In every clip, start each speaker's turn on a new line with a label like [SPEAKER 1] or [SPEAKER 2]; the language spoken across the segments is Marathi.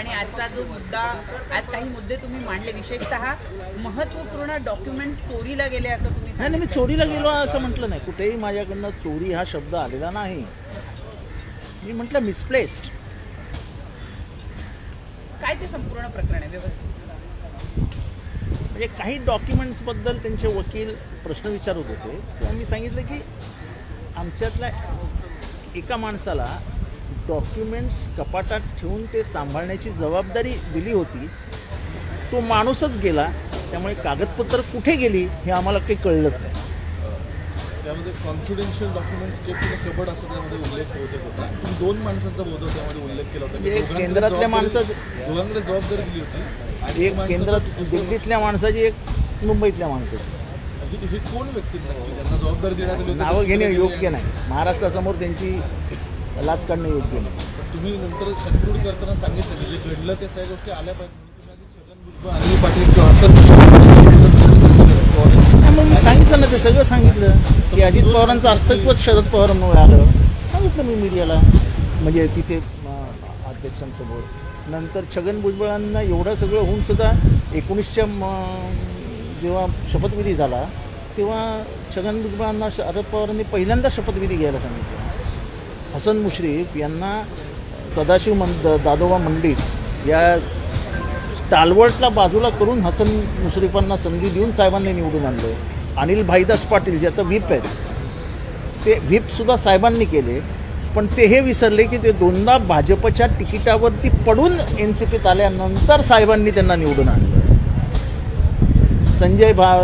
[SPEAKER 1] आणि आजचा जो मुद्दा आज काही मुद्दे तुम्ही मांडले विशेषतः महत्त्वपूर्ण डॉक्युमेंट चोरीला गेले असं तुम्ही
[SPEAKER 2] नाही नाही मी. चोरीला गेलो असं म्हटलं नाही. कुठेही माझ्याकडनं चोरी हा शब्द आलेला नाही. मी म्हटलं मिसप्लेस्ड
[SPEAKER 1] काय ते संपूर्ण प्रकरण आहे? व्यवस्थित.
[SPEAKER 2] म्हणजे काही डॉक्युमेंट्सबद्दल त्यांचे वकील प्रश्न विचारत होते. तेव्हा मी सांगितलं की आमच्यातल्या एका माणसाला डॉक्युमेंट्स कपाटात ठेवून ते सांभाळण्याची जबाबदारी दिली होती. तो माणूसच गेला त्यामुळे कागदपत्र कुठे गेली हे आम्हाला काही कळलंच नाही.
[SPEAKER 3] त्यामध्ये कॉन्फिडेन्शियल डॉक्युमेंट्स कबड असं त्यामध्ये उल्लेख होत होता दोन माणसांचा बहुधा त्यामध्ये उल्लेख केला होता
[SPEAKER 2] केंद्रातल्या माणसाचं-
[SPEAKER 3] दोघांकडे जबाबदारी दिली होती आणि
[SPEAKER 2] एक केंद्रात दिल्लीतल्या माणसाची एक मुंबईतल्या माणसाची.
[SPEAKER 3] हे कोण व्यक्ती त्यांना जबाबदारी देण्यात?
[SPEAKER 2] नावं घेणे योग्य नाही. महाराष्ट्रासमोर त्यांची लाच काढणं योग्य नाही.
[SPEAKER 3] तुम्ही नंतर कन्क्लूड करताना सांगितलं की जे घडलं त्या सगळ्या गोष्टी आल्या पाहिजे. पाटील किंवा
[SPEAKER 2] मग मी सांगितलं ना ते सगळं सांगितलं की अजित पवारांचं अस्तित्वच शरद पवारांमुळे आलं. सांगितलं मी मीडियाला. म्हणजे तिथे अध्यक्षांसमोर. नंतर छगन भुजबळांना एवढं सगळं होऊन सुद्धा एकोणीसच्या जेव्हा शपथविधी झाला तेव्हा छगन भुजबळांना शरद पवारांनी पहिल्यांदा शपथविधी घ्यायला सांगितलं. हसन मुश्रीफ यांना सदाशिव मंद दादोबा मंडित या स्टालवर्टला बाजूला करून हसन मुश्रीफांना संधी देऊन साहेबांनी निवडून आणलं अनिल भाईदास पाटील जे आता व्हीप आहेत ते व्हीपसुद्धा साहेबांनी केले पण ते हे विसरले की ते दोनदा भाजपच्या तिकिटावरती पडून एन सी पीत आल्यानंतर साहेबांनी त्यांना निवडून आणलं. संजय भा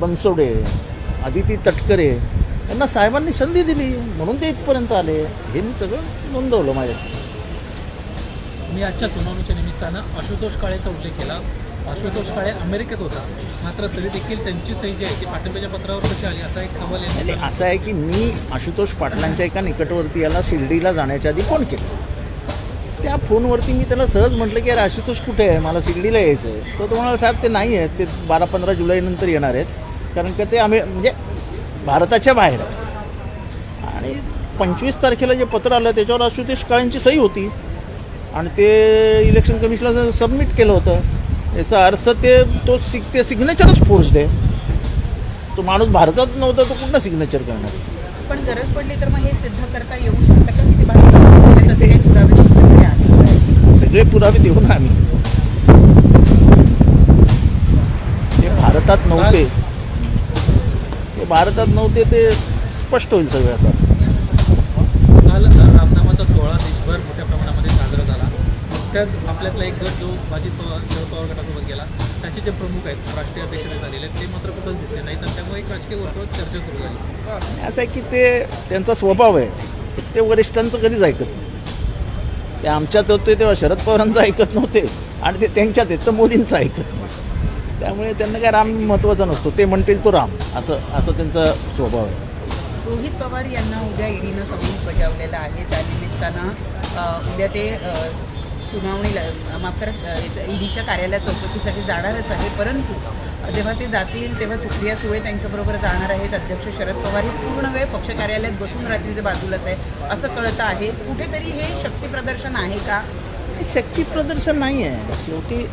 [SPEAKER 2] बनसोडे आदिती तटकरे यांना साहेबांनी संधी दिली म्हणून ते इथपर्यंत आले. हे मी सगळं नोंदवलं माझ्याशी.
[SPEAKER 4] मी आजच्या सुनावणीच्या निमित्तानं आशुतोष काळेचा उल्लेख केला. आशुतोष काळे अमेरिकेत होता. मात्र तरी देखील त्यांची सही जी आहे ती पाठिंब्याच्या पत्रावर कशी आली असा एक सवाल
[SPEAKER 2] आणि
[SPEAKER 4] यांनी
[SPEAKER 2] असं आहे की मी आशुतोष पाटलांच्या एका निकटवर्ती याला शिर्डीला जाण्याच्या आधी फोन केला. त्या फोनवरती मी त्याला सहज म्हटलं की अरे आशुतोष कुठे आहे? मला शिर्डीला यायचं आहे तर तो म्हणाला साहेब ते नाही आहेत. ते बारा पंधरा जुलैनंतर येणार आहेत. कारण का ते आम्ही म्हणजे भारताच्या बाहेर आहे. आणि पंचवीस तारखेला जे पत्र आलं त्याच्यावर आशुतोष काळेंची सही होती. आणि ते इलेक्शन कमिशनला सबमिट केलं होतं. याचा अर्थ ते तो सिग ते सिग्नेचरच फोर्स्ड आहे. तो माणूस भारतात नव्हता तो कुठं सिग्नेचर करणार?
[SPEAKER 1] पण गरज पडली तर मग हे सिद्ध करता येऊ शकतं
[SPEAKER 2] सगळे पुरावे देऊ ना आम्ही. ते भारतात नव्हते. ते भारतात नव्हते ते स्पष्ट होईल सगळं आता.
[SPEAKER 4] काल रामनामाचा सोहळा देशभर मोठ्या प्रमाणामध्ये साजरा झाला. नुकत्याच आपल्यातला एक गट जो बाजित पवार शरद पवार गटासोबत गेला त्याचे जे प्रमुख आहेत राष्ट्रीय अध्यक्ष झालेले आहेत ते मात्र कुठंच दिसले नाही तर त्यामुळे एक राजकीय वर्तुळात चर्चा सुरू झाली.
[SPEAKER 2] असं आहे की ते त्यांचा स्वभाव आहे ते वरिष्ठांचं कधीच ऐकत नाहीत. ते आमच्यात होते तेव्हा शरद पवारांचं ऐकत नव्हते आणि ते त्यांच्यात आहेत तर मोदींचं ऐकत नाही. त्यामुळे त्यांना काय राम महत्त्वाचा नसतो. ते म्हणतील तो राम. असं असं त्यांचा स्वभाव आहे.
[SPEAKER 1] रोहित पवार यांना उद्या ईडीनं समन्स बजावलेलं आहे. त्या निमित्तानं अ, उद्या ते सुनावणीला माफ करा ईडीच्या कार्यालयात चौकशीसाठी जाणारच आहे. परंतु जेव्हा ते जातील तेव्हा सुप्रिया सुळे त्यांच्याबरोबर जाणार आहेत. अध्यक्ष शरद पवार हे पूर्ण वेळ पक्ष कार्यालयात बसून राहतील जे बाजूलाच आहे. असं कळतं आहे. कुठेतरी हे शक्ती प्रदर्शन आहे का?
[SPEAKER 2] हे शक्ती प्रदर्शन नाही आहे. शेवटी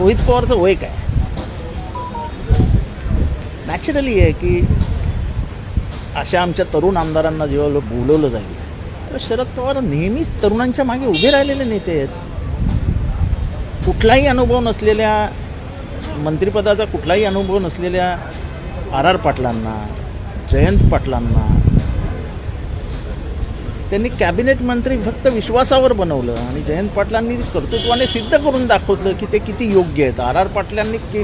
[SPEAKER 2] रोहित पवारचं वय काय? नॅचरली आहे की अशा आमच्या तरुण आमदारांना जेव्हा बोलवलं जाईल तर शरद पवार नेहमीच तरुणांच्या मागे उभे राहिलेले नेते आहेत. कुठलाही अनुभव नसलेल्या मंत्रिपदाचा कुठलाही अनुभव नसलेल्या आर आर पाटलांना जयंत पाटलांना त्यांनी कॅबिनेट मंत्री फक्त विश्वासावर बनवलं. आणि जयंत पाटलांनी कर्तृत्वाने सिद्ध करून दाखवलं की ते किती योग्य आहेत. आर आर पाटलांनी की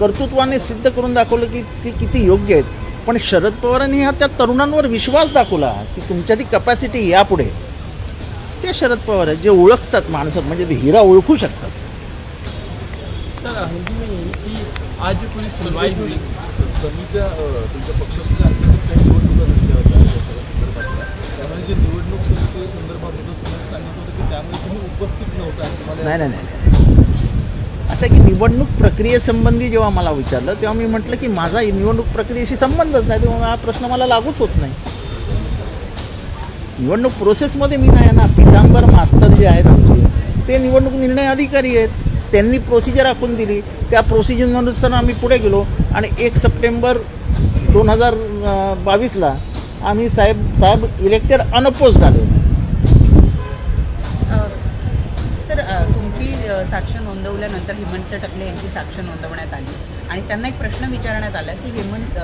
[SPEAKER 2] कर्तृत्वाने सिद्ध करून दाखवलं की ते किती योग्य आहेत. पण शरद पवारांनी हा त्या तरुणांवर विश्वास दाखवला की तुमच्या ती कपॅसिटी यापुढे ते शरद पवार आहेत जे ओळखतात माणसं म्हणजे ते हिरा ओळखू शकतात.
[SPEAKER 5] सर आज जो सुनवाई हुई
[SPEAKER 3] तुमच्या आणि जे निवडणूक समिती संदर्भात होतं तुम्हाला सांगितलं होतं की त्यामुळे तुम्ही उपस्थित नव्हता.
[SPEAKER 2] नाही नाही नाही नाही. असं आहे की निवडणूक प्रक्रियेसंबंधी जेव्हा मला विचारलं तेव्हा मी म्हटलं की माझा निवडणूक प्रक्रियेशी संबंधच नाही तेव्हा हा प्रश्न मला लागूच होत नाही. निवडणूक प्रोसेसमध्ये मी नाही आहे ना पितांबर मास्तर जे आहेत आमचे ते निवडणूक निर्णय अधिकारी आहेत. त्यांनी प्रोसिजर आखून दिली. त्या प्रोसिजरनुसार आम्ही पुढे गेलो आणि एक सप्टेंबर दोन हजार बावीसला आम्ही साहेब साहेब इलेक्टेड अनपोज्ड आले.
[SPEAKER 1] अ, सर तुमची साक्ष नोंदवल्यानंतर हेमंत टकले यांची साक्ष नोंदवण्यात आली. आणि त्यांना एक प्रश्न विचारण्यात आला की हेमंत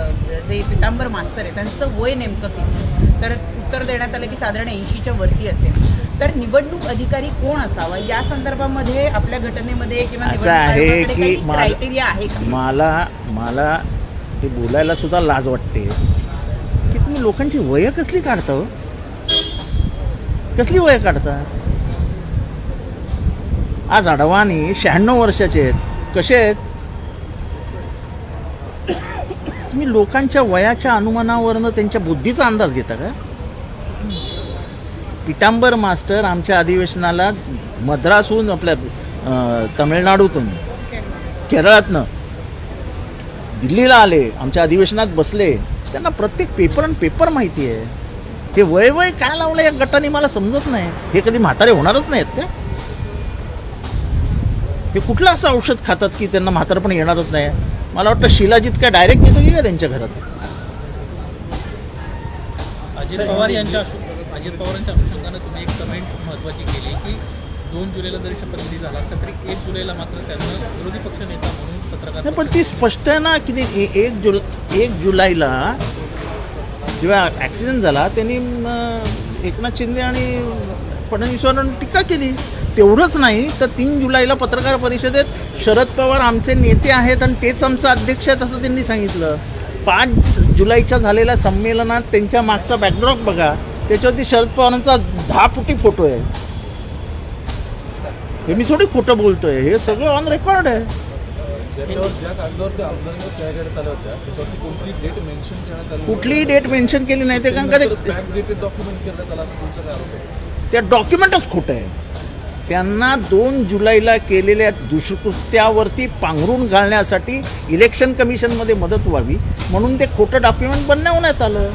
[SPEAKER 1] जे पितांबर मास्तर आहे त्यांचं वय नेमकं किती? तर उत्तर देण्यात आलं की साधारण ऐंशीच्या वरती असेल. तर निवडणूक अधिकारी कोण असावा? या संदर्भामध्ये आपल्या घटनेमध्ये किंवा
[SPEAKER 2] असं आहे की मला-
[SPEAKER 1] क्रायटेरिया आहे
[SPEAKER 2] मला मला हे बोलायला सुद्धा लाज वाटते. लोकांची वय कसली काढता? कसली वय काढता आज अडवाणी शहाण्णव वर्षाचे आहेत. कसे आहेत? तुम्ही लोकांच्या वयाच्या अनुमानावरनं त्यांच्या बुद्धीचा अंदाज घेता का? पितांबर मास्टर आमच्या अधिवेशनाला मद्रासहून आपल्या तमिळनाडूतून केरळातनं दिल्लीला आले आमच्या अधिवेशनात बसले. त्यांना प्रत्येक पेपर आणि पेपर माहिती आहे. हे वय वय काय लावलं या गटाने मला समजत नाही. हे कधी म्हातारे होणारच नाहीत का? हे कुठलं असं औषध खातात की त्यांना म्हातारपण येणारच नाही? मला वाटतं शिलाजीत काय डायरेक्ट येतं की का त्यांच्या घरात.
[SPEAKER 4] अजित पवार यांच्या अजित पवारांच्या अनुषंगाने तुम्ही एक कमेंट महत्वाची केली की दोन जुलैला जरी शपथविधी झाला असता तरी एक जुलैला मात्र त्यांना विरोधी पक्ष नेता म्हणून पत्रकार
[SPEAKER 2] नाही पण ती स्पष्ट आहे ना की ते ए- एक जुल एक जुलैला जेव्हा ॲक्सिडेंट झाला त्यांनी एकनाथ शिंदे आणि फडणवीसवर टीका केली. तेवढंच नाही तर तीन जुलैला पत्रकार परिषदेत शरद पवार आमचे नेते आहेत आणि तेच आमचं अध्यक्ष आहेत असं त्यांनी सांगितलं. पाच जुलैच्या झालेल्या संमेलनात त्यांच्या मागचा बॅकड्रॉप बघा. त्याच्यावरती शरद पवारांचा दहा फुटी फोटो आहे. हे मी थोडी खोटं बोलतोय. हे सगळं ऑन रेकॉर्ड आहे. कुठलीही डेट मेन्शन केली नाही ते कारण का त्या डॉक्युमेंटच खोटं आहे. त्यांना दोन जुलैला केलेल्या दुष्कृत्यावरती पांघरून घालण्यासाठी इलेक्शन कमिशनमध्ये मदत व्हावी म्हणून ते खोटं डॉक्युमेंट बनवण्यात आलं.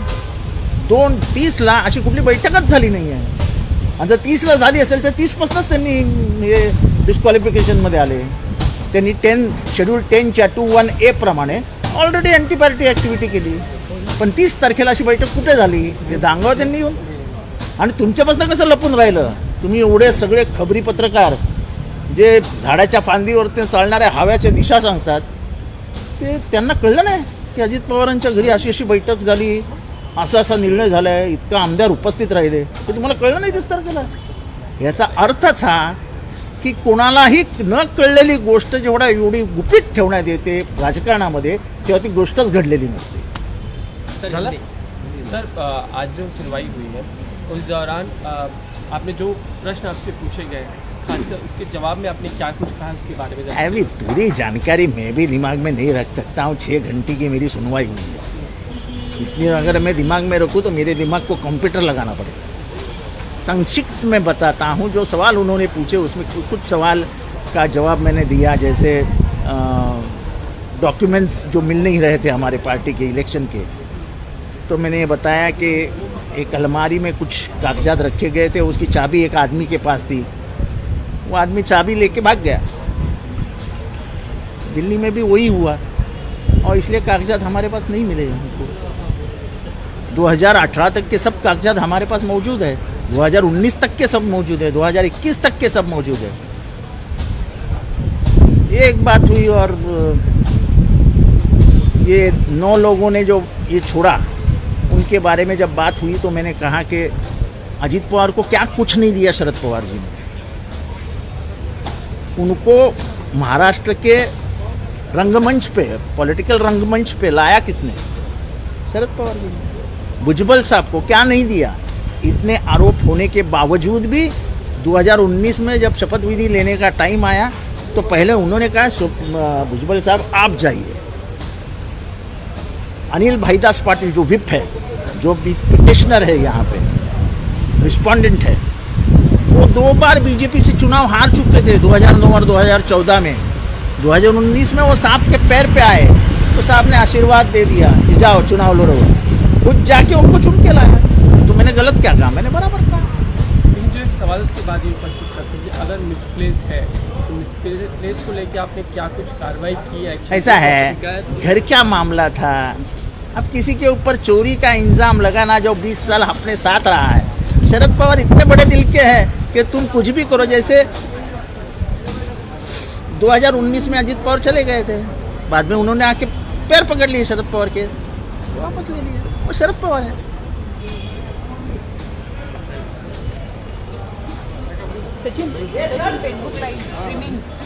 [SPEAKER 2] दोन तीसला अशी कुठली बैठकच झाली नाही आहे आणि जर तीसला झाली असेल तर तीसपासूनच त्यांनी हे डिस्क्वालिफिकेशनमध्ये आले. त्यांनी टेन शेड्यूल टेनच्या टू वन ए प्रमाणे ऑलरेडी अँटी पार्टी ॲक्टिव्हिटी केली. पण तीस तारखेला अशी बैठक कुठे झाली? ते दांगावं त्यांनी येऊन. आणि तुमच्यापासून कसं लपून राहिलं? तुम्ही एवढे सगळे खबरी पत्रकार जे झाडाच्या फांदीवरती चालणाऱ्या हव्याच्या दिशा सांगतात ते त्यांना कळलं नाही की अजित पवारांच्या घरी अशी अशी बैठक झाली. असा असा निर्णय झाला आहे इतका आमदार उपस्थित राहिले. ते तुम्हाला कळलं नाही तीस तारखेला याचा अर्थच हा की कोणालाही न कळलेली गोष्ट जेवढा एवढी गुपित ठेवण्यात येते राजकारणामध्ये तेव्हा ती गोष्टच घडलेली नसते.
[SPEAKER 5] सर। सर आज जो सुनवाई हुई है उस दौरान आपने जो प्रश्न आपसे पूछे गए खासकर उसके जवाब में आपने क्या कुछ कहा उसके बारे में
[SPEAKER 2] अभी पूरी जानकारी मैं भी दिमाग में नहीं रख सकता हूँ। छः घंटे की मेरी सुनवाई हुई है। इतनी अगर मैं दिमाग में रखूँ तो मेरे दिमाग को कंप्यूटर लगाना पड़ेगा। संक्षिप्त में बताता हूँ, जो सवाल उन्होंने पूछे, उसमें कुछ सवाल का जवाब मैंने दिया, जैसे डॉक्यूमेंट्स जो मिल नहीं रहे थे हमारे पार्टी के इलेक्शन के। तो मैंने ये बताया कि एक अलमारी में कुछ कागजात रखे गए थे, उसकी चाबी एक आदमी के पास थी। वो आदमी चाबी लेके भाग गया। दिल्ली में भी वही हुआ और इसलिए कागजात हमारे पास नहीं मिले हमको। 2018 तक के सब कागजात हमारे पास मौजूद है। 2019 तक के सब मौजूद है। 2021 तक के सब मौजूद है। एक बात हुई और ये नौ लोगों ने जो ये छोड़ा, उनके बारे में जब बात हुई तो मैंने कहा कि अजीत पवार को क्या कुछ नहीं दिया शरद पवार जी ने। उनको महाराष्ट्र के रंगमंच पे, पॉलिटिकल रंगमंच पे लाया किसने? शरद पवार जी ने। भुजबल साहब को क्या नहीं दिया? इतने आरोप होने के बावजूद भी 2019 में जब शपथ विधि लेने का टाइम आया तो पहले उन्होंने कहा भुजबल साहब, आप जाइए। अनिल भाईदास पाटिल जो विप है, जो पिटिशनर है यहाँ पे रिस्पोंडेंट है, वो दो बार बीजेपी से चुनाव हार चुके थे 2009 और 2014 में। 2019 में वो साहब के पैर पे आए तो साहब ने आशीर्वाद दे दिया कि जाओ, चुनाव लड़ो। खुद जाके उनको चुन के लाया। तो मैंने गलत क्या कहा? मैंने बराबर कहा।
[SPEAKER 5] जो एक सवाल उसके बाद ही उपस्थित करते हैं कि अगर मिसप्लेस है तो मिसप्लेस को लेकर आपने क्या कुछ कार्रवाई की एक्शन
[SPEAKER 2] ऐसा है। घर क्या मामला था? अब किसी के ऊपर चोरी का इंजाम लगाना जो 20 साल अपने साथ रहा है। शरद पवार इतने बड़े दिल के हैं कि तुम कुछ भी करो जैसे 2019 में अजीत पवार चले गए थे। बाद में उन्होंने आके पैर पकड़ लिए शरद पवार के। वापस ले o Sérgio Pó, né? Você
[SPEAKER 1] tinha um brinquedo Eu no Facebook, lá em?